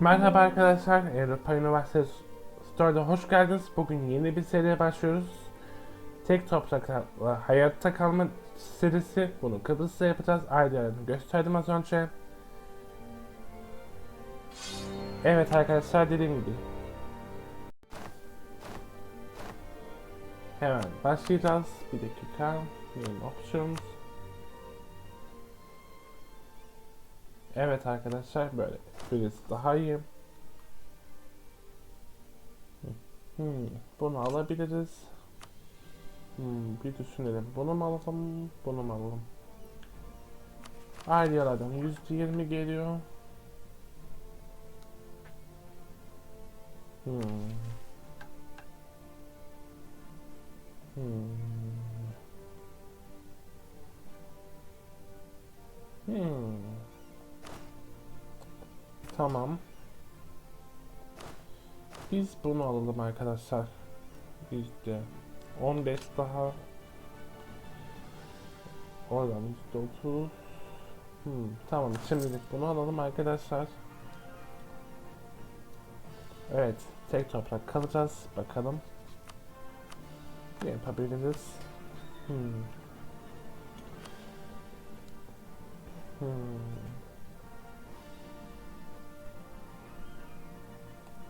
Merhaba arkadaşlar, Avrupa Üniversitesi Store'da hoş geldiniz. Bugün yeni bir seriye başlıyoruz. Tek toprakla hayatta kalma serisi. Bunu Kıbrıs'ta yapacağız. Ayrıcalarını gösterdim az önce. Evet arkadaşlar dediğim gibi. Hemen başlayacağız. Bir dakika. Yeni options. Evet arkadaşlar böyle birisi daha iyi. Hmm, bunu alabiliriz. Hmm, bir düşünelim. Bunu mu alalım? Bunu mu alalım? Ailelerden %20 geliyor. Hmm. Hmm. Hmm. Tamam. Biz bunu alalım arkadaşlar. Yüzde 15 daha. Oradan yüzde 30. Hmm, tamam şimdilik bunu alalım arkadaşlar. Evet tek toprak kalacağız. Bakalım. Ne yapabiliriz? Hmm. Hmm.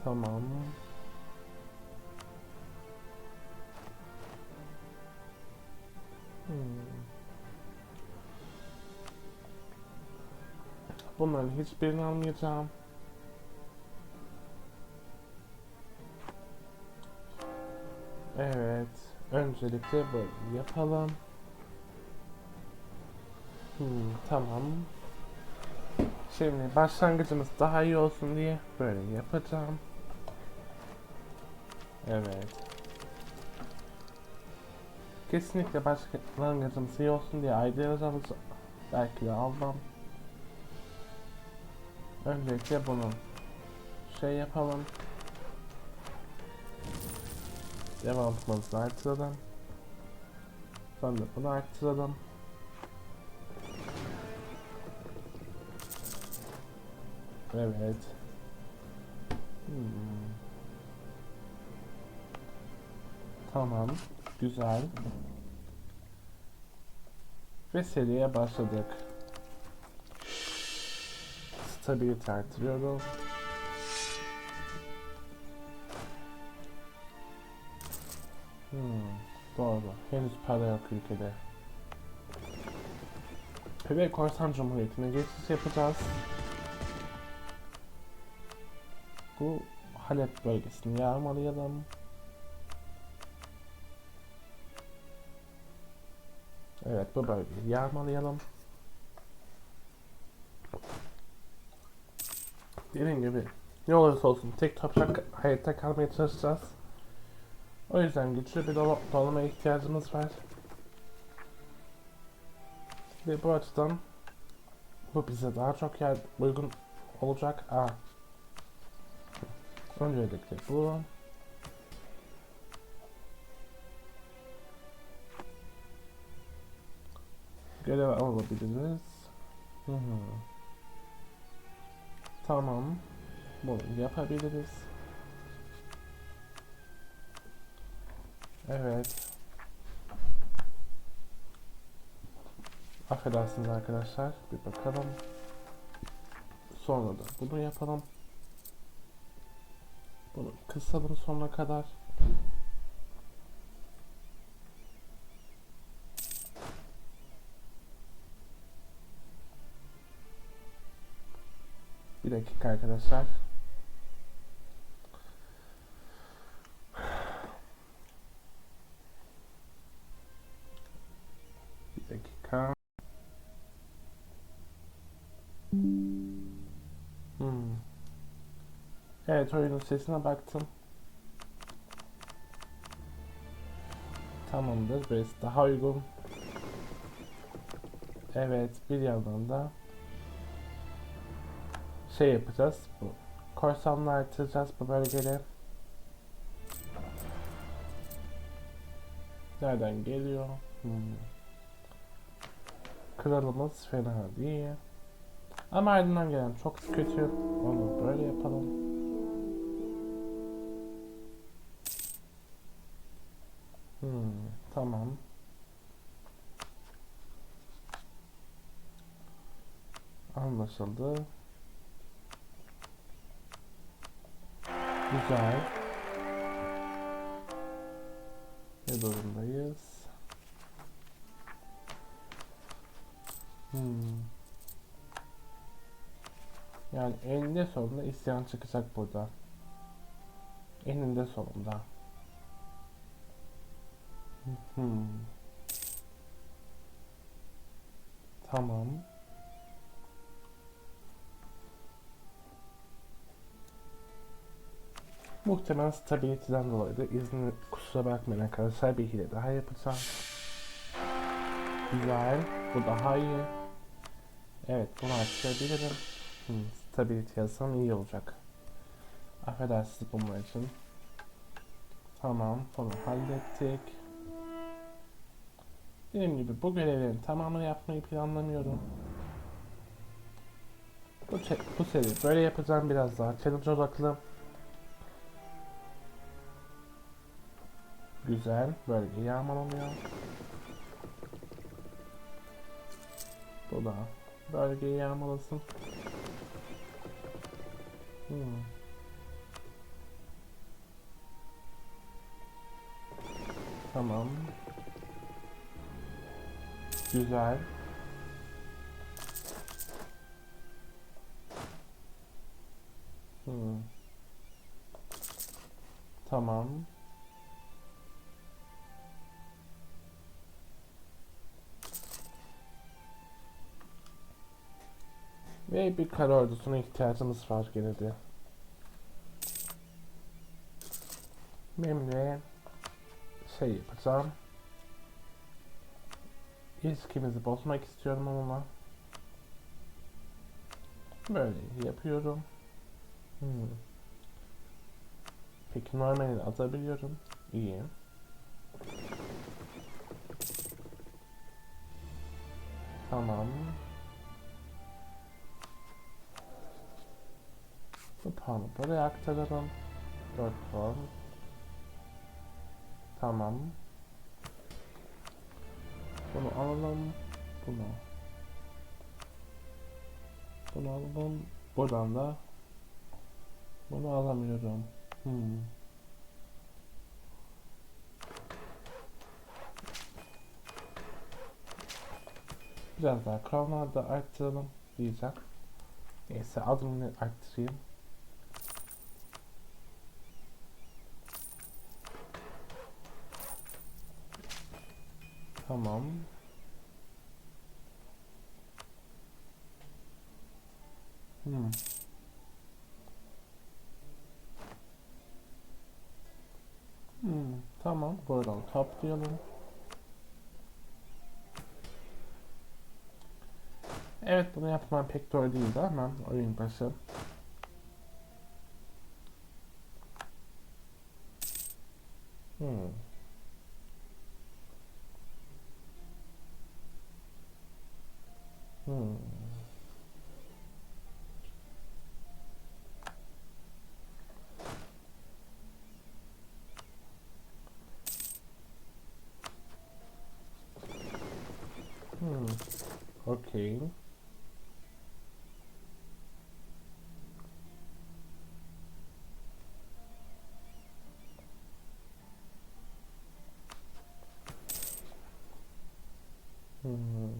Tamam. Hmm. Bunların hiçbirini almayacağım. Evet. Öncelikle böyle yapalım. Hmm, tamam. Şimdi başlangıcımız daha iyi olsun diye böyle yapacağım. Evet. Kesinlikle başlangıcımız iyi olsun diye yazacağımız belki de almam. Öncelikle bunu şey yapalım. Devamımızı artıralım. Sonra bunu artıralım. Evet. Hmm. Tamam. Güzel. Ve seriye başladık. Stability artırıyorum. Hmm, doğru. Henüz para yok ülkede. Ve Korsan Cumhuriyeti'ne geçiş yapacağız. Bu Halep bölgesini yağmalayalım. Evet bu bölgeyi yağmalayalım. Dediğim gibi ne olursa olsun tek toprak hayatta kalmaya çalışacağız. O yüzden güçlü bir dolu dolma ihtiyacımız var. Ve bu açıdan bu bize daha çok yer uygun olacak. Aa. Öncelikle bu. Görev alabiliriz. Hı hı. Tamam. Bunu yapabiliriz. Evet. Affedersiniz arkadaşlar. Bir bakalım. Sonra da bunu yapalım. Bunu kısalım sonuna kadar. Dakika arkadaşlar. Bir dakika. Hmm. Evet oyunun sesine baktım. Tamamdır. Burası daha uygun. Evet bir yandan da şey yapacağız. Bu korsanla artıracağız bu bölgede. Nereden geliyor? Hmm. Kralımız fena değil. Ama ardından gelen çok kötü. Onu böyle yapalım. Hmm, tamam. Anlaşıldı. Güzel. Ne durumdayız? Hmm. Yani eninde sonunda isyan çıkacak burada. Eninde sonunda. Hmm. Tamam. Muhtemelen stability'den dolayı da izni kusura bakmayın arkadaşlar bir hile daha yapacağım. Güzel. Bu daha iyi. Evet bunu açabilirim. Hmm, stability yazsam iyi olacak. Affedersiniz bunlar için. Tamam bunu hallettik. Dediğim gibi bu görevlerin tamamını yapmayı planlamıyorum. Bu, bu seri böyle yapacağım biraz daha challenge odaklı. Güzel. Bölge yağmalanıyor. Bu da bölgeyi yağmalasın. Hmm. Tamam. Güzel. Hmm. Tamam. Ve bir kara ordusuna ihtiyacımız var gene de. Benimle şey yapacağım. İlişkimizi bozmak istiyorum onunla. Böyle yapıyorum. Hmm. Peki normalini atabiliyorum. İyi. Tamam. Bu puanı buraya aktaralım. 4 puan. Tamam. Bunu alalım. Bunu. Bunu alalım. Buradan da bunu alamıyorum. Hmm. Biraz daha kravlar da arttıralım diyeceğim. Neyse adımını arttırayım. Tamam. Hmm. Hmm, tamam. Buradan toplayalım. Evet bunu yapmam pek doğru değildi ama oyun başı. Hmm. Hmm. Okay. Hmm.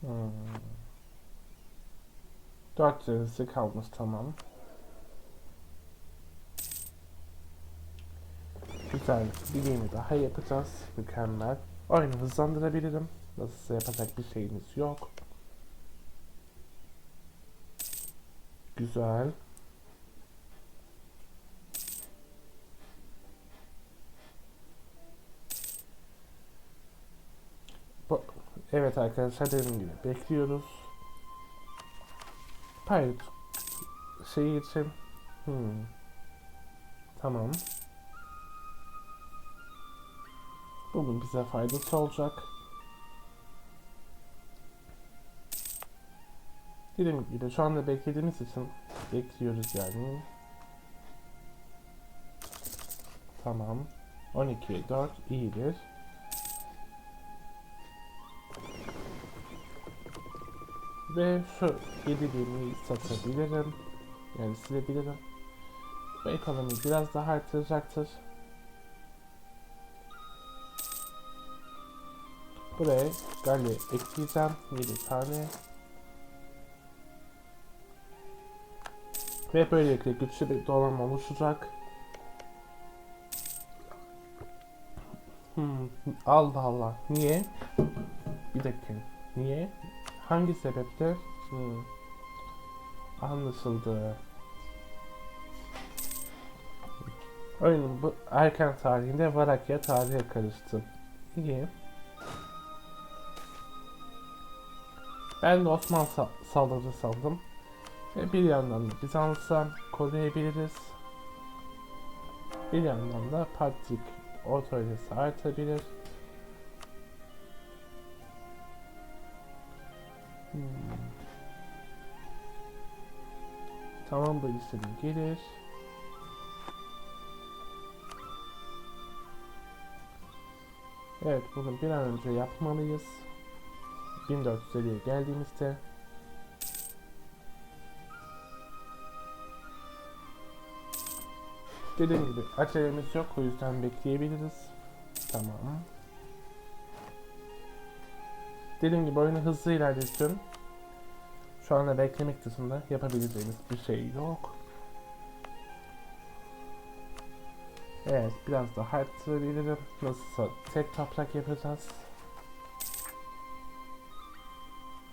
Hmm. Dört lirası kalmış tamam. Güzel bir game daha yapacağız. Mükemmel. Oyunu hızlandırabilirim. Nasılsa yapacak bir şeyimiz yok. Güzel. Bu, evet arkadaşlar dediğim gibi bekliyoruz. Pirate şey için hmm. tamam. Bunun bize faydası olacak. Dediğim gibi şu anda beklediğimiz için bekliyoruz yani. Tamam. 12 ve 4 iyidir. Ve şu 7000'i satabilirim. Yani silebilirim. Bu ekonomi biraz daha artıracaktır. Buraya galle ekleyeceğim 7 tane. Ve böylelikle güçlü bir donanma oluşacak. Hmm, Allah Allah. Niye? Bir dakika. Niye? Hangi sebeple? Hmm. Anlaşıldı. Oyunun bu erken tarihinde Varakya tarihe karıştı. İyi. Ben de Osman sa saldırı sandım. Ve bir yandan da Bizans'a koruyabiliriz. Bir yandan da Patrik otoritesi artabilir. Hmm. Tamam istediğim gelir. Evet bunu bir an önce yapmalıyız. 1400 seviyeye geldiğimizde Dediğim gibi acelemiz yok o yüzden bekleyebiliriz. Tamam. Dediğim gibi oyunu hızlı ilerletiyorum. Şu anda beklemek dışında yapabileceğimiz bir şey yok. Evet biraz daha arttırabilirim. Nasılsa tek toprak yapacağız.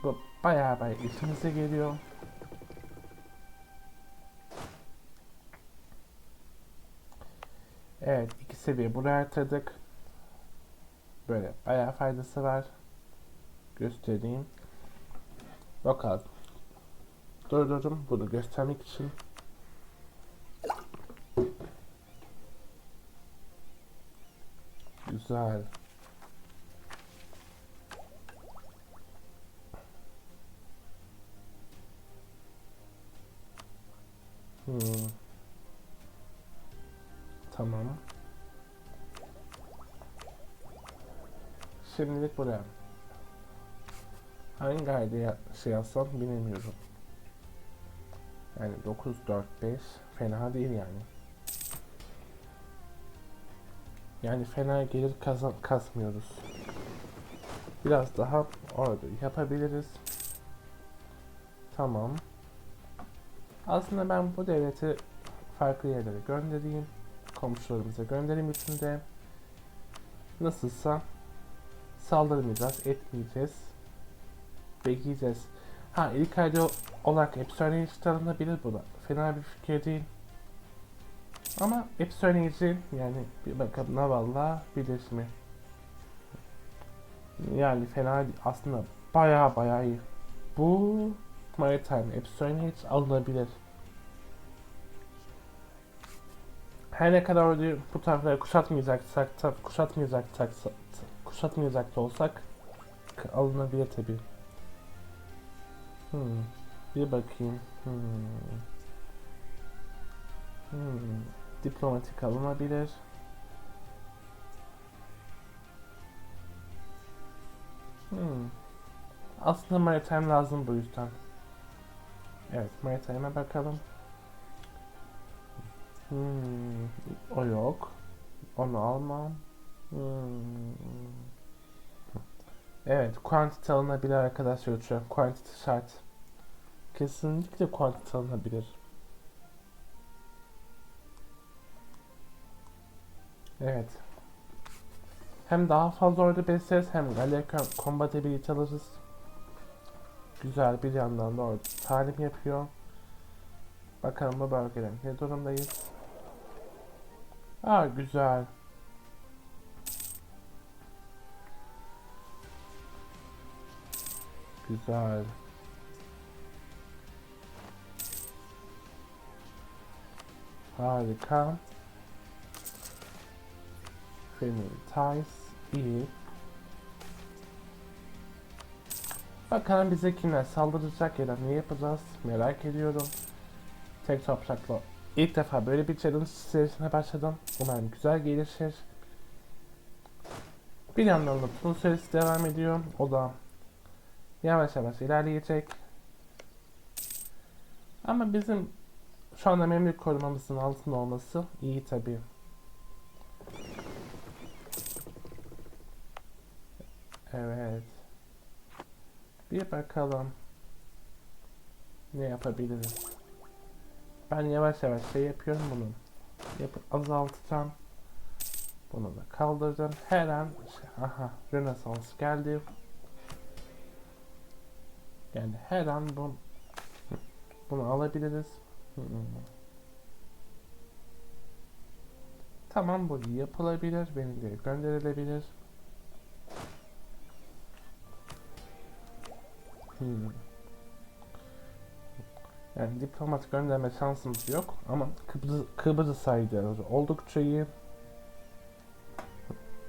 Bu bayağı bayağı işimize geliyor. Evet iki seviye buraya atladık. Böyle bayağı faydası var. Göstereyim. Bakalım. Durdurdum bunu göstermek için. Güzel. Hmm. Tamam. Şimdilik buraya. Hangi ayda şey yazsam bilemiyorum. Yani 9, 4, 5 fena değil yani. Yani fena gelir kazan kasmıyoruz. Biraz daha orada yapabiliriz. Tamam. Aslında ben bu devleti farklı yerlere göndereyim. Komşularımıza göndereyim üçünde. Nasılsa saldırmayacağız, etmeyeceğiz. Bekleyeceğiz. Ha ilk ayda olarak Epsilon alınabilir bu da. Fena bir fikir değil. Ama Epsilon yani bir bakalım Naval'la birleşimi. Yani fena değil. Aslında baya baya iyi. Bu Maritime Epsilon alınabilir. Her ne kadar orduyu bu taraflara kuşatmayacaksak, kuşatmayacaksak, kuşatmayacak da olsak alınabilir tabi. Hmm. Bir bakayım. Hmm. Hmm. Diplomatik alınabilir. Hmm. Aslında maritime lazım bu yüzden. Evet, maritime'e bakalım. Hmm, o yok. Onu almam. Hmm. Evet, quantity alınabilir arkadaşlar uçuyor. Quantity şart. Kesinlikle quantity alınabilir. Evet. Hem daha fazla orada besleriz hem Gallica combatability alırız. Güzel bir yandan da orada talim yapıyor. Bakalım bu bölgeden ne durumdayız. Aa güzel. Güzel. Harika. Ties iyi. Bakalım bize kimler saldıracak ya da ne yapacağız merak ediyorum. Tek toprakla ilk defa böyle bir challenge serisine başladım. Umarım güzel gelişir. Bir yandan da Tun serisi devam ediyor. O da yavaş yavaş ilerleyecek. Ama bizim şu anda memlük korumamızın altında olması iyi tabii. Evet. Bir bakalım. Ne yapabiliriz? Ben yavaş yavaş şey yapıyorum bunu. Yapıp azaltacağım. Bunu da kaldırdım. Her an şey- aha Rönesans geldi. Yani her an bu bunu alabiliriz. Tamam bu yapılabilir. Benim de gönderilebilir. Hmm. Yani diplomat gönderme şansımız yok ama Kıbrıs, Kıbrıs sayıları oldukça iyi.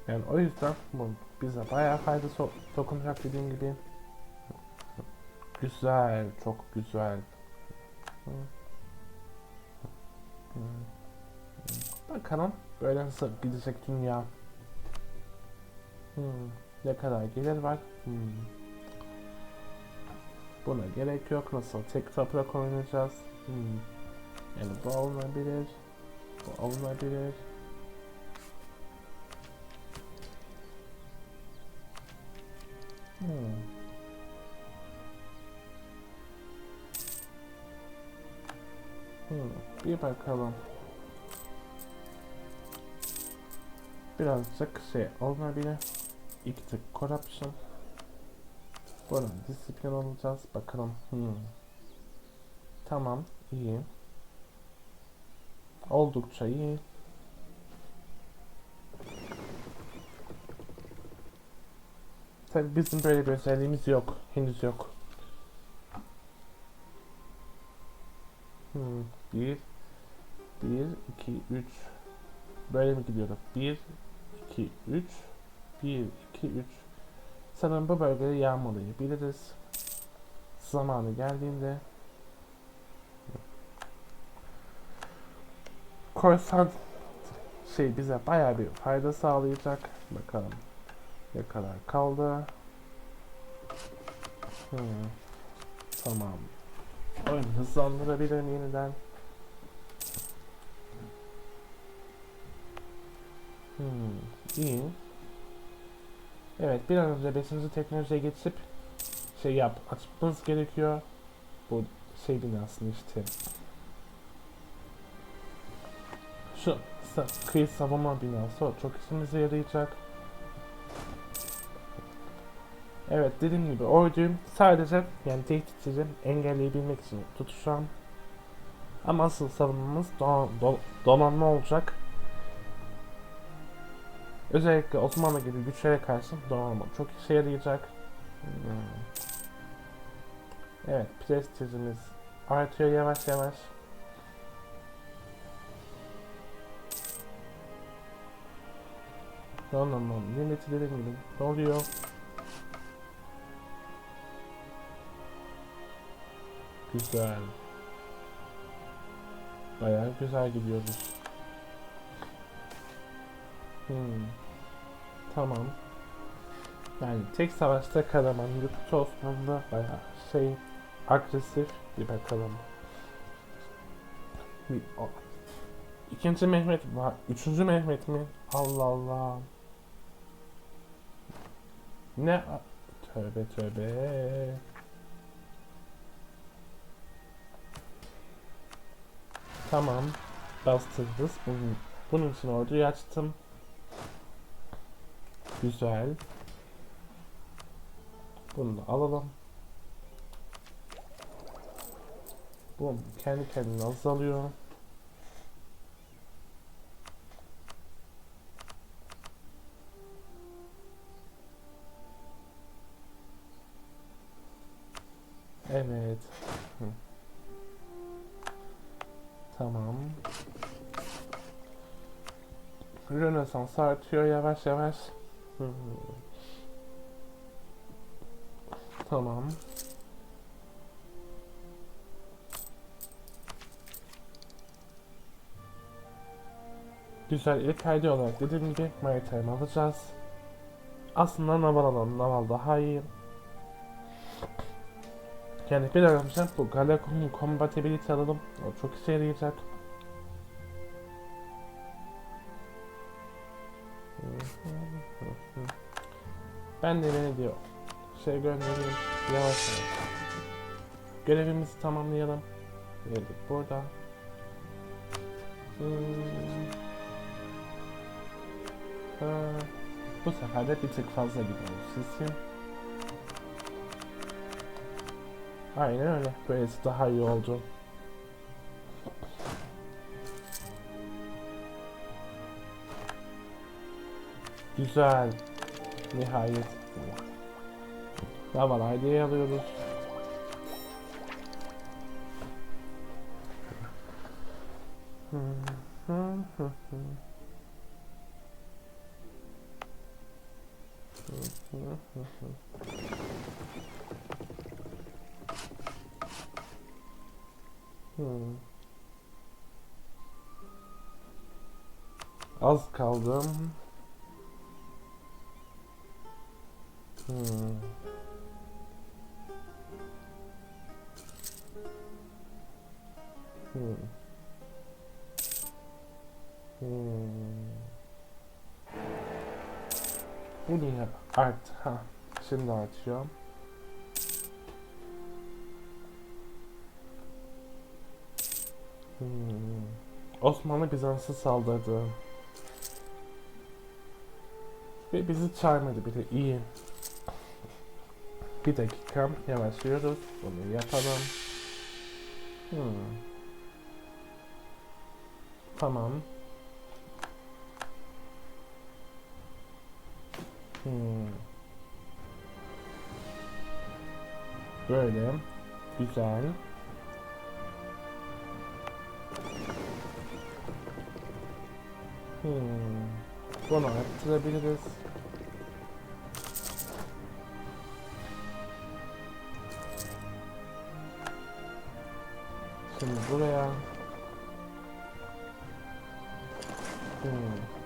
Yani o yüzden bu bize bayağı fayda so- dokunacak dediğim gibi. Güzel, çok güzel. Bakalım böyle nasıl gidecek dünya. Hmm, ne kadar gelir var? Hmm. Buna gerek yok. Nasıl tek toprak oynayacağız? Hmm. Yani bu alınabilir. Bu alınabilir. Hmm. Bir bakalım. Birazcık şey alınabilir. İki tık corruption. Buradan disiplin olacağız. Bakalım. Hmm. Tamam. iyi. Oldukça iyi. Tabi bizim böyle bir özelliğimiz yok. Henüz yok. Hmm. Bir, bir, iki, üç. Böyle mi gidiyorduk? Bir, iki, üç. Bir, iki, üç. Sanırım bu bölgede yağmalayabiliriz. Zamanı geldiğinde. Korsan şey bize bayağı bir fayda sağlayacak. Bakalım ne kadar kaldı. Hmm. Tamam. Oyun hızlandırabilirim yeniden. Hmm. iyi. Evet bir an önce 5. teknolojiye geçip şey yap açmamız gerekiyor. Bu şey binasını işte. Şu sa- kıyı savunma binası o çok işimize yarayacak. Evet dediğim gibi orduyu sadece yani tehditleri engelleyebilmek için tutuşan ama asıl savunmamız don don donanma olacak. Özellikle Osmanlı gibi güçlere karşı donanma çok işe yarayacak. Hmm. Evet, prestijimiz artıyor yavaş yavaş. Donanma limiti dediğim gibi doluyor. Güzel. Bayağı güzel gidiyoruz. Hmm. Tamam. Yani tek savaşta Karaman Yurtta Osmanlı bayağı şey agresif bir bakalım. Bir, o. İkinci Mehmet var. Üçüncü Mehmet mi? Allah Allah. Ne? Tövbe tövbe. Tamam. Bastırırız. Bunun, bunun için orduyu açtım. Güzel. Bunu da alalım. Bu kendi kendine azalıyor. Evet. Tamam. Rönesans artıyor yavaş yavaş. Tamam. Güzel ilk ID olarak dediğim gibi Maritime alacağız. Aslında Naval alalım. Naval daha iyi. Yani bir aramışlar bu Galacon Compatibility alalım. O çok işe yarayacak. Ben de beni diyor. Şey göndereyim. Yavaş yavaş. Görevimizi tamamlayalım. Geldik burada. Hmm. Bu sefer de bir tık fazla gidiyoruz sizin. Aynen öyle. Böylesi daha iyi oldu. Güzel. Nihayet. Tamam, haydiyi alıyoruz. Hmm. Az kaldım. Bu niye art? Ha, şimdi açıyorum. Hmm. Osmanlı Bizans'ı saldırdı. Ve bizi çağırmadı bile iyi. Bir dakika yavaşlıyoruz. Bunu yapalım. Hmm. Tamam. Hmm. Böyle. Güzel. Hmm. Bunu arttırabiliriz. Şimdi buraya. Hmm.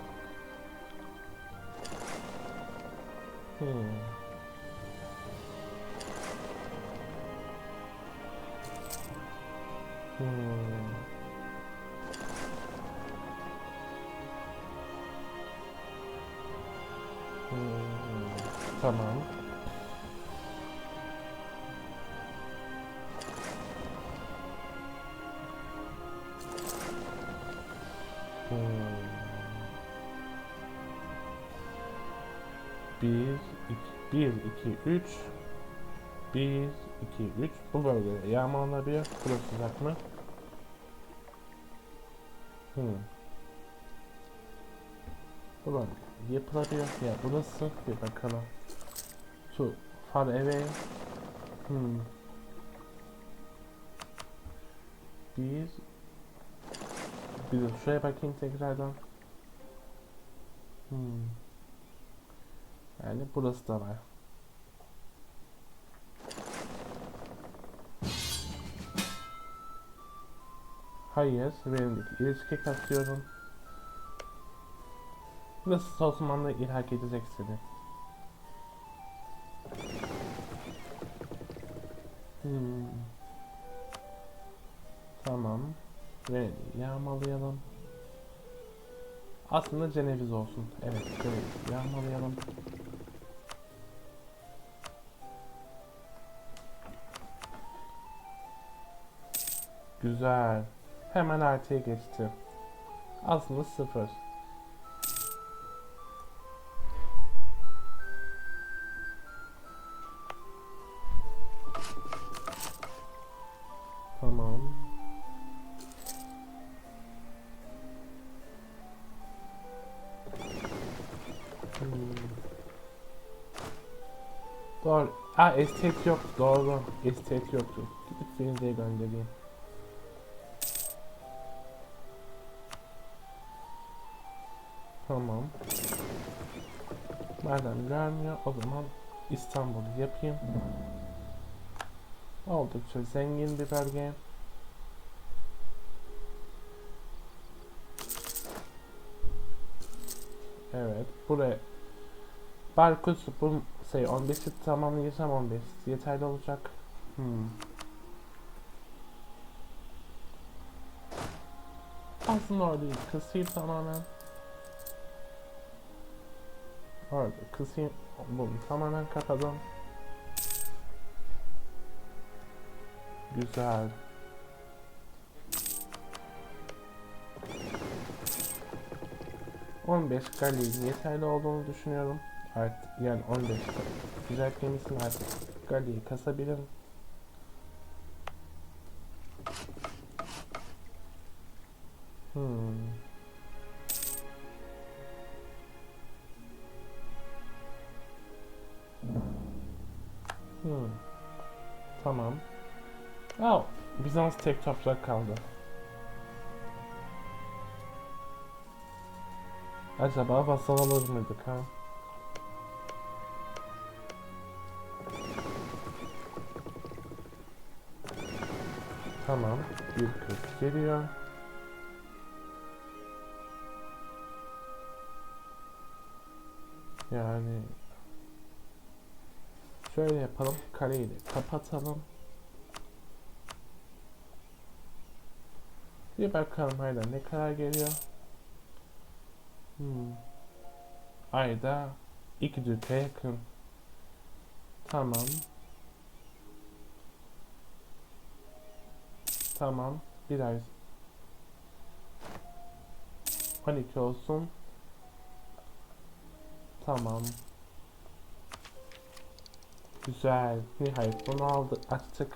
Hmm. Hmm. Hmm. Tamam. Hmm. 2, 3 1, 2, 3 Bu bölgede yağmalanabilir. Burası sıcak mı? Hmm. Bu bölge yapılabilir. Ya burası bir bakalım. Su. Far away. Hmm. Bir. Bir de şuraya bakayım tekrardan. Hmm. Yani burası da var. Hayır, verimlilik ilişki kasıyorum. Nasıl Osmanlı ilhak edecek seni? Hmm. Tamam. Ve yağmalayalım. Aslında Ceneviz olsun. Evet, Ceneviz. Yağmalayalım. Güzel. Hemen artıya geçti. Aslında sıfır. Tamam. Hmm. Doğru. Aa estet yok. Doğru. Estet yoktu. Gidip Frenzy'ye göndereyim. Madem gelmiyor o zaman İstanbul'u yapayım. Oldukça zengin bir bölge. Evet, buraya Barkus bu şey 15'i tamamlayacağım 15 yeterli olacak. Hmm. Aslında orada kısayım tamamen. Orada kısayım, bunu tamamen kapadım. Güzel. On beş yeterli olduğunu düşünüyorum. Artık yani 15 güzel gemisin artık galiyi kasabilirim. Hmm. Hmm. Tamam. Oh, Bizans tek toprak kaldı. Acaba vasal alır mıydık ha? Tamam. Bir kırk geliyor. Yani şöyle yapalım. Kareyi de kapatalım. Bir bakalım hala ne kadar geliyor. Hmm. Ayda iki düte yakın. Tamam. Tamam. Bir ay. 12 olsun. Tamam. Güzel. Nihayet bunu aldık. Açtık.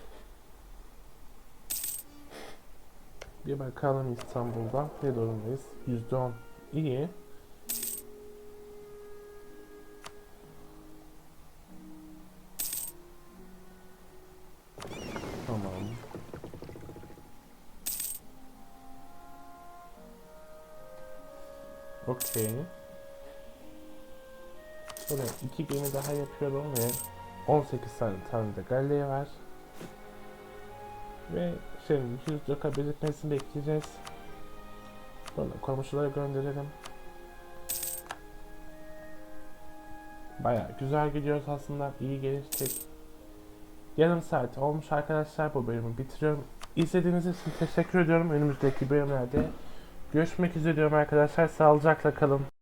Bir bakalım İstanbul'da ne durumdayız. %10. İyi. Tamam. Okey. Böyle iki gemi daha yapıyorum ve 18 tane tane de galleyi var. Ve şimdi yüzlüka birikmesini bekleyeceğiz. Sonra komşulara gönderelim. Baya güzel gidiyoruz aslında. iyi geliştik. Yarım saat olmuş arkadaşlar bu bölümü bitiriyorum. İzlediğiniz için teşekkür ediyorum. Önümüzdeki bölümlerde görüşmek üzere diyorum arkadaşlar. Sağlıcakla kalın.